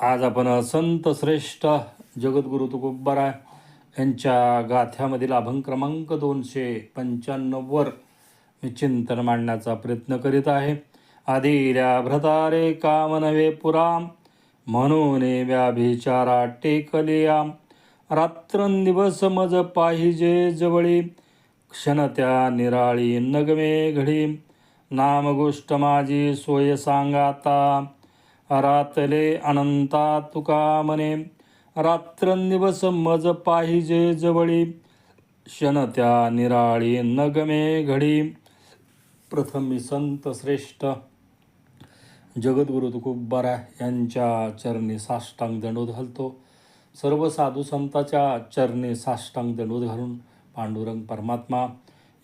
आज आपण संत श्रेष्ठ जगद्गुरु तुकोबाराय यांच्या गाथ्यामधील अभंग क्रमांक दोनशे पंच्याण्णववर मी चिंतन मांडण्याचा प्रयत्न करीत आहे. आदिल्या भ्रतारे कामनवे पुराम म्हणून व्याभिचारा टेकलिया. रात्रंदिवस मज पाहिजे जवळी क्षण त्या निराळी नगमे घडी. नामगोष्ट माझी सोय सांगाता. रातले अनंता तुका मने रात्रंदिवस मज पाहिजे जवळी क्षण त्या निराळी नगमे घडी. प्रथमी संत श्रेष्ठ. जगद्गुरु तुकोबारा यांच्या चरणी साष्टांग दंडोत घालतो सर्व साधू संताच्या चरणी साष्टांग दंडोद घालून पांडुरंग परमात्मा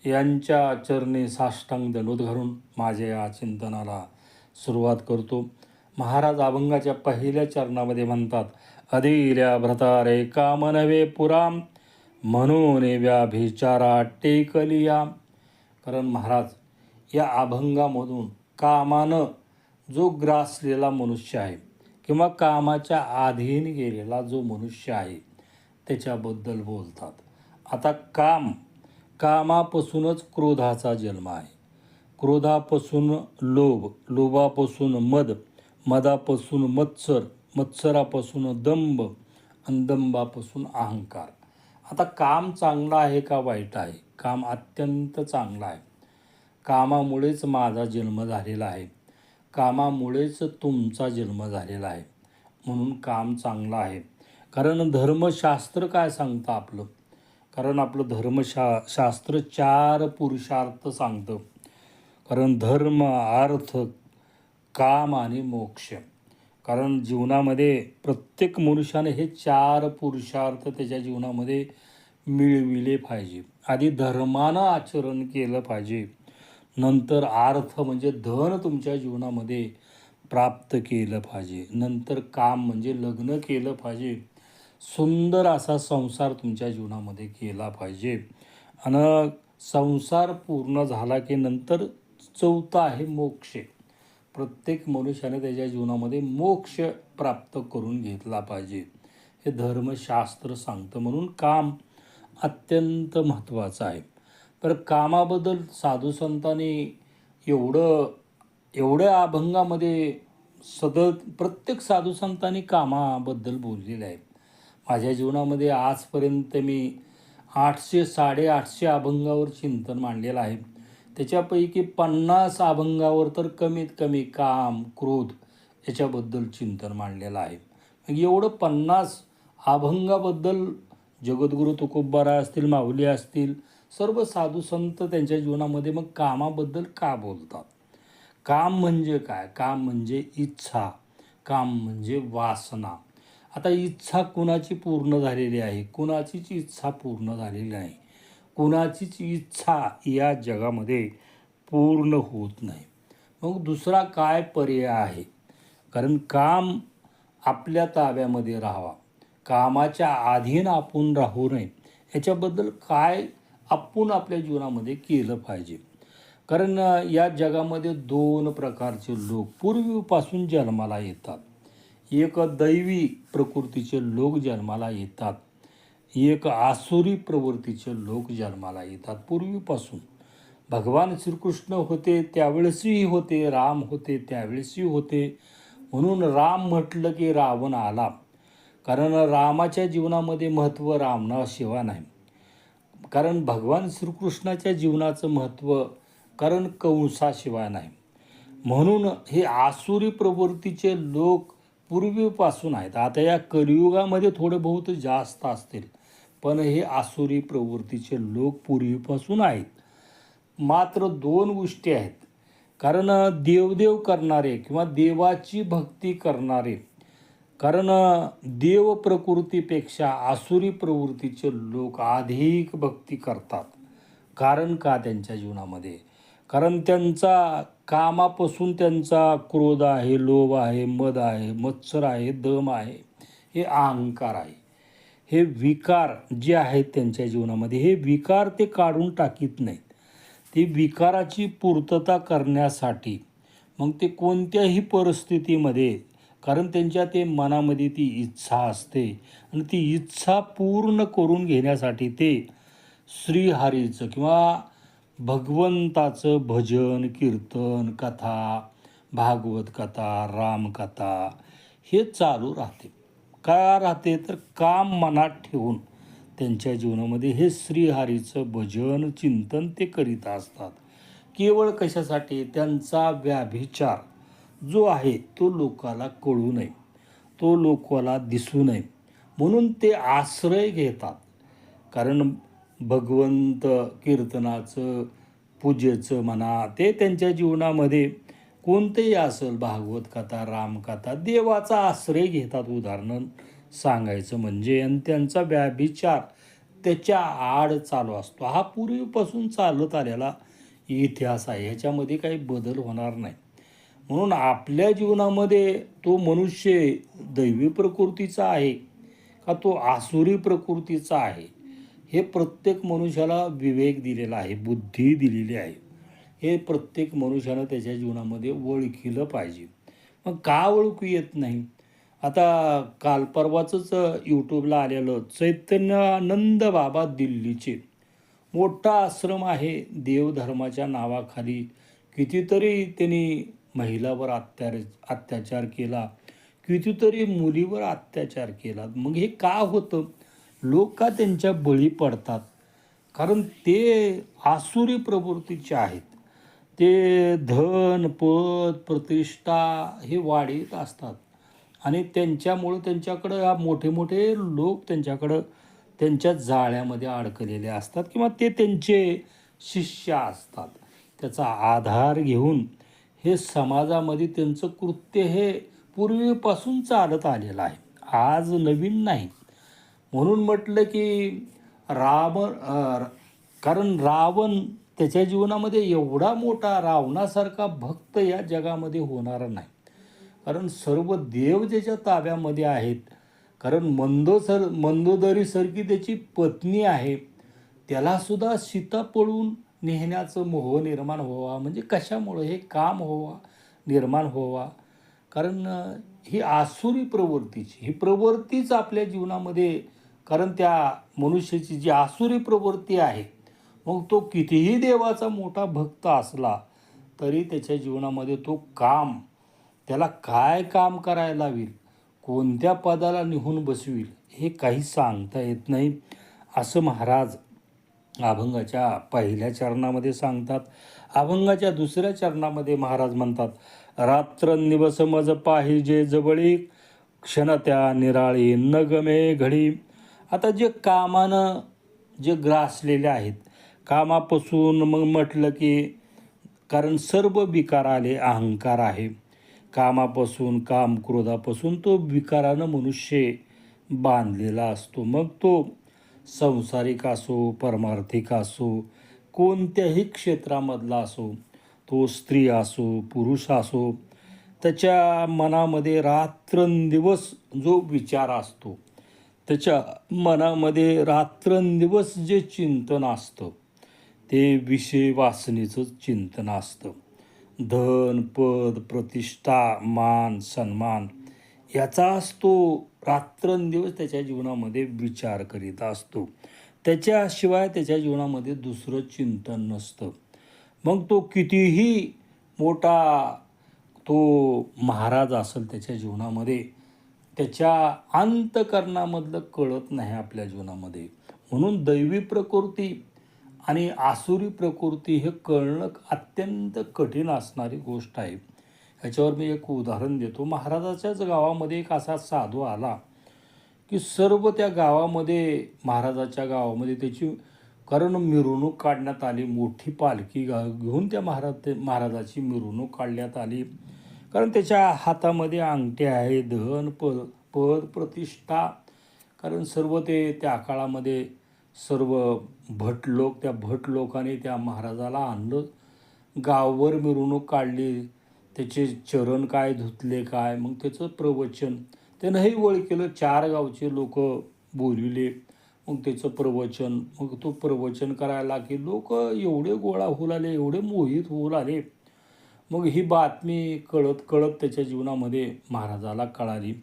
यांच्या चरणी साष्टांग दंडोद घालून माझ्या या चिंतनाला सुरुवात करतो. महाराज अभंगाच्या पहिल्या चरणामध्ये म्हणतात अधिल्या भ्रतारे काम नवे पुराम म्हणून व्याभिचारा टेकलिया. कारण महाराज या अभंगामधून कामानं जो ग्रासलेला मनुष्य आहे किंवा कामाच्या अधीन गेलेला जो मनुष्य आहे त्याच्याबद्दल बोलतात. आता काम कामापासूनच क्रोधाचा जन्म आहे. क्रोधापासून लोभ लोभापासून मद मदापासून मत्सर मत्सरापासून दंभ आणि दंभापासून अहंकार. आता काम चांगलं आहे का वाईट आहे? काम अत्यंत चांगलं आहे. कामामुळेच माझा जन्म झालेला आहे. कामामुळेच तुमचा जन्म झालेला आहे. म्हणून काम चांगलं आहे. कारण धर्मशास्त्र काय सांगतं आपलं? कारण आपलं धर्मशा शास्त्र चार पुरुषार्थ सांगतं. कारण धर्म अर्थ काम आणि मोक्ष. कारण जीवनामध्ये प्रत्येक मनुष्याने हे चार पुरुषार्थ त्याच्या जीवनामध्ये मिळविले पाहिजे. आधी धर्मानं आचरण केलं पाहिजे. नंतर अर्थ म्हणजे धन तुमच्या जीवनामध्ये प्राप्त केलं पाहिजे. नंतर काम म्हणजे लग्न केलं पाहिजे. सुंदर असा संसार तुमच्या जीवनामध्ये केला पाहिजे. आणि संसार पूर्ण झाला की नंतर चौथा आहे मोक्ष. प्रत्येक मनुष्याने त्याच्या जीवनामध्ये मोक्ष प्राप्त करून घेतला पाहिजे. हे धर्मशास्त्र सांगतं म्हणून काम अत्यंत महत्त्वाचं आहे. तर कामाबद्दल साधू संतांनी एवढं एवढ्या अभंगामध्ये सतत प्रत्येक साधू संतांनी कामाबद्दल बोललेलं आहे. माझ्या जीवनामध्ये आजपर्यंत मी आठशे साडेआठशे अभंगावर चिंतन मांडलेलं आहे. त्याच्यापैकी पन्नास अभंगावर तर कमीत कमी काम क्रोध याच्याबद्दल चिंतन मांडलेलं आहे. मग एवढं पन्नास अभंगाबद्दल जगद्गुरू तुकोबारा असतील माऊली असतील सर्व साधू संत त्यांच्या जीवनामध्ये मग कामाबद्दल का बोलतात? काम म्हणजे काय? काम म्हणजे इच्छा काम म्हणजे वासना. आता इच्छा कुणाची पूर्ण झालेली आहे? कुणाचीच इच्छा पूर्ण झालेली नाही. कुणाचीच इच्छा या जगामध्ये पूर्ण होत नाही. मग दुसरा काय पर्याय आहे? कारण काम आपल्या ताब्यामध्ये राहावा. कामाच्या अधीन आपण राहू नये. याच्याबद्दल काय आपण आपल्या जीवनामध्ये केलं पाहिजे? कारण या जगामध्ये दोन प्रकारचे लोक पूर्वीपासून जन्माला येतात. एक दैवी प्रकृतीचे लोक जन्माला येतात. एक आसुरी प्रवृत्तीचे लोक जन्माला येतात पूर्वीपासून. भगवान श्रीकृष्ण होते त्यावेळेसही होते राम होते त्यावेळेसही होते. म्हणून राम म्हटलं की रावण आला. कारण रामाच्या जीवनामध्ये महत्त्व रामनाशिवाय नाही. कारण भगवान श्रीकृष्णाच्या जीवनाचं महत्त्व कारण कंसाशिवाय नाही. म्हणून हे आसुरी प्रवृत्तीचे लोक पूर्वीपासून आहेत. आता या कलियुगामध्ये थोडे बहुत जास्त असतील. पण हे आसुरी प्रवृत्तीचे लोक पूर्वीपासून आहेत. मात्र दोन गोष्टी आहेत. कारण देवदेव करणारे किंवा देवाची भक्ती करणारे कारण देव प्रकृतीपेक्षा आसुरी प्रवृत्तीचे लोक अधिक भक्ती करतात. कारण का त्यांच्या जीवनामध्ये? कारण त्यांचा कामापासून त्यांचा क्रोध आहे लोभ आहे मद आहे मत्सर आहे दम आहे हे अहंकार आहे. हे विकार जे आहेत त्यांच्या जीवनामध्ये हे विकार ते काढून टाकीत नाहीत. ते विकाराची पूर्तता करण्यासाठी मग ते कोणत्याही परिस्थितीमध्ये कारण त्यांच्या ते मनामध्ये ती इच्छा असते आणि ती इच्छा पूर्ण करून घेण्यासाठी ते श्रीहरीचं किंवा भगवंताचं भजन कीर्तन कथा भागवत कथा रामकथा हे चालू राहते. का राहते तर काम मनात ठेवून त्यांच्या जीवनामध्ये हे श्रीहारीचं भजन चिंतन ते करीत असतात. केवळ कशासाठी? त्यांचा व्याभिचार जो आहे तो लोकाला कळू नये. तो लोकाला दिसू नये. म्हणून ते आश्रय घेतात. कारण भगवंत कीर्तनाचं पूजेचं म्हणा ते त्यांच्या जीवनामध्ये कोणतेही असेल भागवत कथा रामकथा देवाचा आश्रय घेतात. उदाहरण सांगायचं म्हणजे आणि त्यांचा व्याभिचार त्याच्या आड चालू असतो. हा पूर्वीपासून चालत आलेला इतिहास आहे. ह्याच्यामध्ये काही बदल होणार नाही. म्हणून आपल्या जीवनामध्ये तो मनुष्य दैवी प्रकृतीचा आहे का तो आसुरी प्रकृतीचा आहे हे प्रत्येक मनुष्याला विवेक दिलेला आहे बुद्धी दिलेली आहे. हे प्रत्येक मनुष्यानं त्याच्या जीवनामध्ये ओळखीलं पाहिजे. मग का ओळखू येत नाही? आता काल परवाचंच यूट्यूबला आलेलं चैतन्यानंद बाबा दिल्लीचे. मोठा आश्रम आहे देवधर्माच्या नावाखाली. कितीतरी त्यांनी महिलावर अत्यार अत्याचार केला. कितीतरी मुलीवर अत्याचार केला. मग हे का होतं? लोक का त्यांच्या बळी पडतात? कारण ते आसुरी प्रवृत्तीचे आहेत. ते धन पद प्रतिष्ठा हे वाढीत असतात. आणि त्यांच्यामुळं त्यांच्याकडं या मोठे मोठे लोक त्यांच्याकडं त्यांच्या जाळ्यामध्ये अडकलेले असतात किंवा ते त्यांचे शिष्य असतात. त्याचा आधार घेऊन हे समाजामध्ये त्यांचं कृत्य हे पूर्वीपासून चालत आलेलं आहे. आज नवीन नाही. म्हणून म्हटलं की रावण कारण रावण त्याच्या जीवनामध्ये एवढा मोठा रावणासारखा भक्त या जगामध्ये होणारा नाही. कारण सर्व देव ज्याच्या ताब्यामध्ये आहेत कारण मंदोसर मंदोदरीसारखी त्याची पत्नी आहे त्यालासुद्धा सीता पळून नेहण्याचं मोह निर्माण व्हावा. म्हणजे कशामुळं? हे काम व्हावा निर्माण व्हावा. कारण ही आसुरी प्रवृत्तीची ही प्रवृत्तीच आपल्या जीवनामध्ये कारण त्या मनुष्याची जी आसुरी प्रवृत्ती आहे मग तो कितीही देवाचा मोठा भक्त असला तरी त्याच्या जीवनामध्ये तो काम त्याला काय काम करायला लावील कोणत्या पदाला निहून बसवील हे काही सांगता येत नाही. असं महाराज अभंगाच्या पहिल्या चरणामध्ये सांगतात. अभंगाच्या दुसऱ्या चरणामध्ये महाराज म्हणतात रात्रंदिवस मज पाहिजे जवळी क्षण त्या निराळी न गमे घडी. आता जे कामानं जे ग्रासलेले आहेत कामापासून मग म्हटलं की कारण सर्व विकार आले अहंकार आहे. कामापासून काम क्रोधापासून तो विकारानं मनुष्य बांधलेला असतो. मग तो संसारिक असो परमार्थिक असो कोणत्याही क्षेत्रामधला असो तो स्त्री असो पुरुष असो त्याच्या मनामध्ये रात्रंदिवस जो विचार असतो त्याच्या मनामध्ये रात्रंदिवस जे चिंतन असतं ते विषय वासनेचं चिंतन असतं. धन पद प्रतिष्ठा मान सन्मान याचाच तो रात्रंदिवस त्याच्या जीवनामध्ये विचार करीत असतो. त्याच्याशिवाय त्याच्या जीवनामध्ये दुसरं चिंतन नसतं. मग तो कितीही मोठा तो महाराज असेल त्याच्या जीवनामध्ये त्याच्या अंतकरणामधलं कळत नाही आपल्या जीवनामध्ये. म्हणून दैवी प्रकृती आणि आसुरी प्रकृती हे कळणं अत्यंत कठीण असणारी गोष्ट आहे. ह्याच्यावर मी एक उदाहरण देतो. महाराजाच्याच गावामध्ये एक असा साधू आला की सर्व त्या गावामध्ये महाराजाच्या गावामध्ये त्याची कारण मिरवणूक काढण्यात आली मोठी पालखी गा घेऊन त्या महाराज महाराजाची मिरवणूक काढण्यात आली. कारण त्याच्या हातामध्ये अंगठे आहे धन पद पद प्रतिष्ठा. कारण सर्व ते त्या काळामध्ये सर्व भट लोक त्या भट लोकांनी त्या महाराजाला आणलं. गावभर मिरवणूक काढली. त्याचे चरण काय धुतले काय मग त्याचं प्रवचन. त्यानंही वळ केलं. चार गावचे लोक बोलविले मग त्याचं प्रवचन. मग तो प्रवचन करायला की लोक एवढे गोळा होऊ लागले एवढे मोहित होऊ लागले. मग ही बातमी कळत कळत त्याच्या जीवनामध्ये महाराजाला कळाली.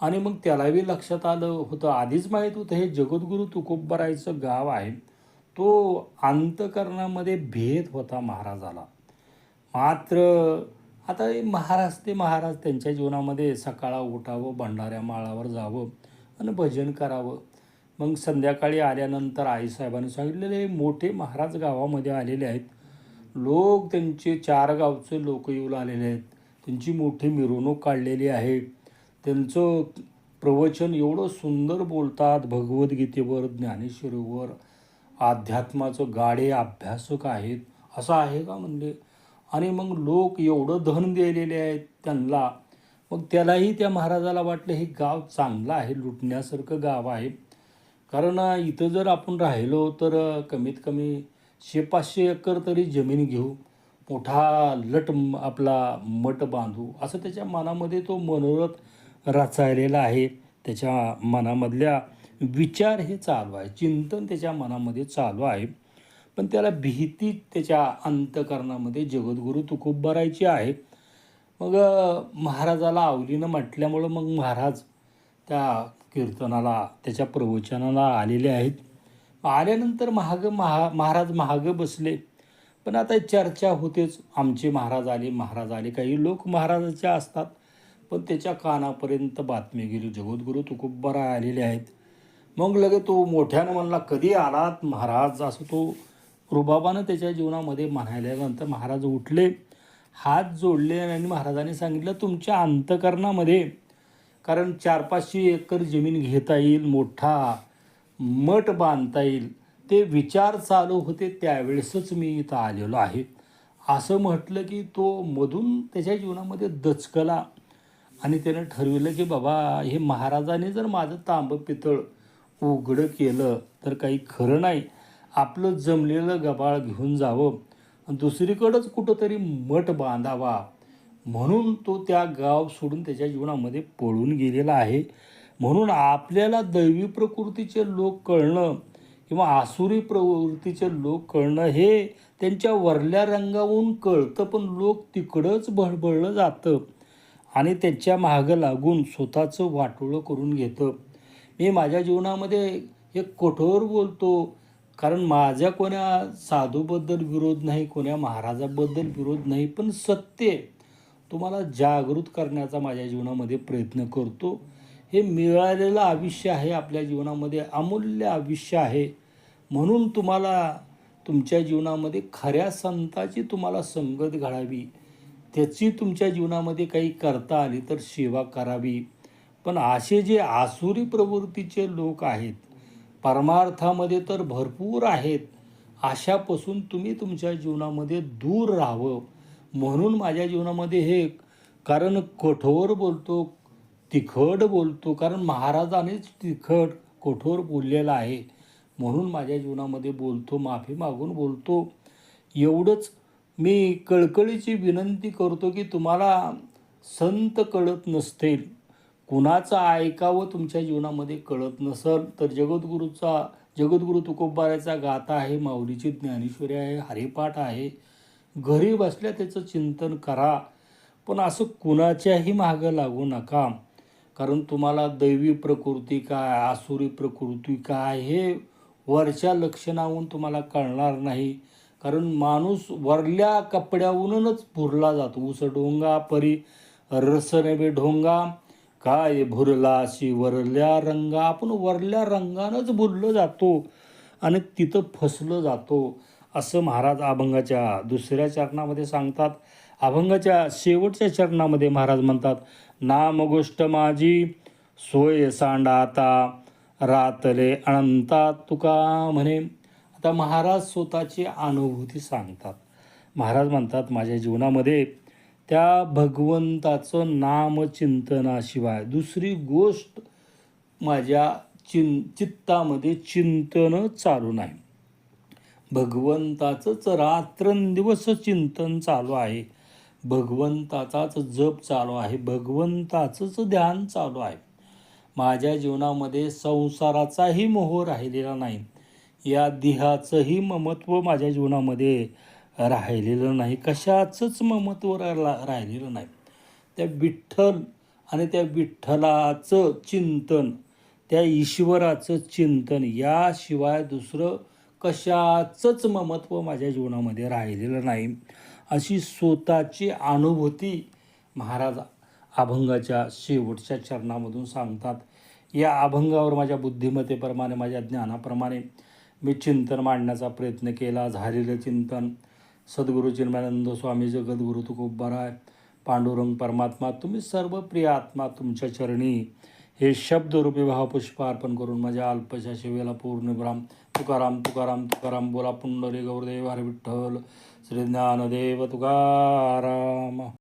आणि मग त्यालाही लक्षात आलं होतं. आधीच माहीत होतं हे जगद्गुरू तुकोबरायचं गाव आहे. तो अंतकरणामध्ये भेद होता महाराजाला. मात्र आता हे महाराज ते महाराज त्यांच्या जीवनामध्ये सकाळा उठावं भंडाऱ्या माळावर जावं आणि भजन करावं. मग संध्याकाळी आल्यानंतर आईसाहेबांनी सांगितलेले मोठे महाराज गावामध्ये आलेले आहेत. लोक त्यांचे चार गावचे लोक येऊन आलेले आहेत. त्यांची मोठी मिरवणूक काढलेली आहे. त्यांचं प्रवचन एवढं सुंदर बोलतात भगवद्गीतेवर ज्ञानेश्वरीवर अध्यात्माचं गाडे अभ्यासक आहेत. असं आहे का म्हणले आणि मग लोक एवढं धन दिलेले आहेत त्यांना मग त्यालाही त्या महाराजाला वाटलं हे गाव चांगलं आहे लुटण्यासारखं गाव आहे. कारण इथं जर आपण राहिलो तर कमीत कमी शे पाचशे एकर तरी जमीन घेऊ मोठा लट आपला मठ बांधू असं त्याच्या मनामध्ये तो मनोरथ रचायलेला आहे. त्याच्या मनामधल्या विचार हे चालू आहे. चिंतन त्याच्या मनामध्ये चालू आहे. पण त्याला भीती त्याच्या अंतकरणामध्ये जगद्गुरू तुकोबरायची आहे. मग महाराजाला आवलीनं म्हटल्यामुळं मग महाराज त्या कीर्तनाला त्याच्या प्रवचनाला आलेले आहेत. आल्यानंतर महाग महा महाराज महाग बसले. पण आता चर्चा होतेच. आमचे महाराज आले महाराज आले. काही लोक महाराजाच्या असतात. पण त्याच्या कानापर्यंत बातमी गेली. जगद्गुरू तुकोबरा आलेले आहेत. मग लगे तो मोठ्यानं म्हणला कधी आलात महाराज? असं तो रुबाबानं त्याच्या जीवनामध्ये म्हणायल्यानंतर महाराज उठले हात जोडले आणि महाराजांनी सांगितलं तुमच्या अंतकरणामध्ये कारण चार पाचशे एकर जमीन घेता येईल मोठा मठ बांधता येईल ते विचार चालू होते त्यावेळेसच मी इथं आलेलो आहे. असं म्हटलं की तो मधून त्याच्या जीवनामध्ये दचकला. आणि त्यानं ठरविलं की बाबा हे महाराजाने जर माझं तांबं पितळ उघडं केलं तर काही खरं नाही. आपलं जमलेलं गबाळ घेऊन जावं. दुसरीकडंच कुठंतरी मठ बांधावा. म्हणून तो त्या गाव सोडून त्याच्या जीवनामध्ये पळून गेलेला आहे. म्हणून आपल्याला दैवी प्रकृतीचे लोक कळणं किंवा आसुरी प्रवृत्तीचे लोक कळणं हे त्यांच्या वरल्या रंगावून कळतं पण लोक तिकडंच भळभळलं जातं. आणि त्याच्या मागं लागून स्वतःचं वाटोळं करून घेतं. मी माझ्या जीवनामध्ये एक कठोर बोलतो कारण माझ्या कोण्या साधूबद्दल विरोध नाही कोण्या महाराजाबद्दल विरोध नाही पण सत्य तुम्हाला जागृत करण्याचा माझ्या जीवनामध्ये प्रयत्न करतो. हे मिळालेलं आयुष्य आहे आपल्या जीवनामध्ये अमूल्य आयुष्य आहे. म्हणून तुम्हाला तुमच्या जीवनामध्ये खऱ्या संताची तुम्हाला संगत घडावी. त्याची तुमच्या जीवनामध्ये काही करता आली तर सेवा करावी. पण असे जे आसुरी प्रवृत्तीचे लोक आहेत परमार्थामध्ये तर भरपूर आहेत अशापासून तुम्ही तुमच्या जीवनामध्ये दूर राहावं. म्हणून माझ्या जीवनामध्ये हे कारण कठोर बोलतो तिखट बोलतो कारण महाराजानेच तिखट कठोर बोललेलं आहे. म्हणून माझ्या जीवनामध्ये बोलतो माफी मागून बोलतो. एवढंच मी कळकळीची विनंती करतो की तुम्हाला संत कळत नसतील कुणाचं ऐकावं तुमच्या जीवनामध्ये कळत नसल तर जगद्गुरूचा जगद्गुरू तुकोबाराचा गाथा आहे माऊलीची ज्ञानेश्वरी आहे हरिपाठ आहे. घरी बसल्या त्याचं चिंतन करा पण असं कुणाच्याही मागं लागू नका. कारण तुम्हाला दैवी प्रकृती काय आसुरी प्रकृती काय हे वरच्या लक्षणाहून तुम्हाला कळणार नाही. कारण माणूस वरल्या कपड्यावरूनच भुरला जातो. उस डोंगा परी रस नवे ढोंगा. काय भुरला अशी वरल्या रंगा? आपण वरल्या रंगानंच भुरलं जातो आणि तिथं फसलं जातो. असं महाराज अभंगाच्या दुसऱ्या चरणामध्ये सांगतात. अभंगाच्या शेवटच्या चरणामध्ये महाराज म्हणतात नाम गोष्ट माझी सोय सांडाता रातले अनंता तुका म्हणे. तर महाराज स्वतःची अनुभूती सांगतात. महाराज म्हणतात माझ्या जीवनामध्ये त्या भगवंताचं नामचिंतनाशिवाय दुसरी गोष्ट माझ्या चिं चित्तामध्ये चिंतन चालू नाही. भगवंताचंच रात्रंदिवस चिंतन चालू आहे. भगवंताचाच जप चालू आहे. भगवंताचंच ध्यान चालू आहे. माझ्या जीवनामध्ये संसाराचाही मोह राहिलेला नाही. या देहाचंही ममत्व माझ्या जीवनामध्ये राहिलेलं नाही. कशाचंच ममत्व रा राहिलेलं नाही. त्या विठ्ठल आणि त्या विठ्ठलाचं चिंतन त्या ईश्वराचं चिंतन याशिवाय दुसरं कशाचंच ममत्व माझ्या जीवनामध्ये राहिलेलं नाही. अशी स्वतःची अनुभूती महाराज अभंगाच्या शेवटच्या चरणामधून सांगतात. या अभंगावर माझ्या बुद्धिमत्तेप्रमाणे माझ्या ज्ञानाप्रमाणे मी चिंतन मांडण्याचा प्रयत्न केला झालेलं चिंतन. सद्गुरू चिन्मानंद स्वामी जगद्गुरु आहे. पांडुरंग परमात्मा तुम्ही सर्व प्रिय आत्मा तुमच्या चरणी हे शब्दरूपी भावपुष्प अर्पण करून माझ्या अल्पशा शिवेला पूर्णभ्राम तुकाराम तुकाराम तुकाराम बोला पुंडरी गौरदेव हरे विठ्ठल श्री ज्ञानदेव तुकाराम.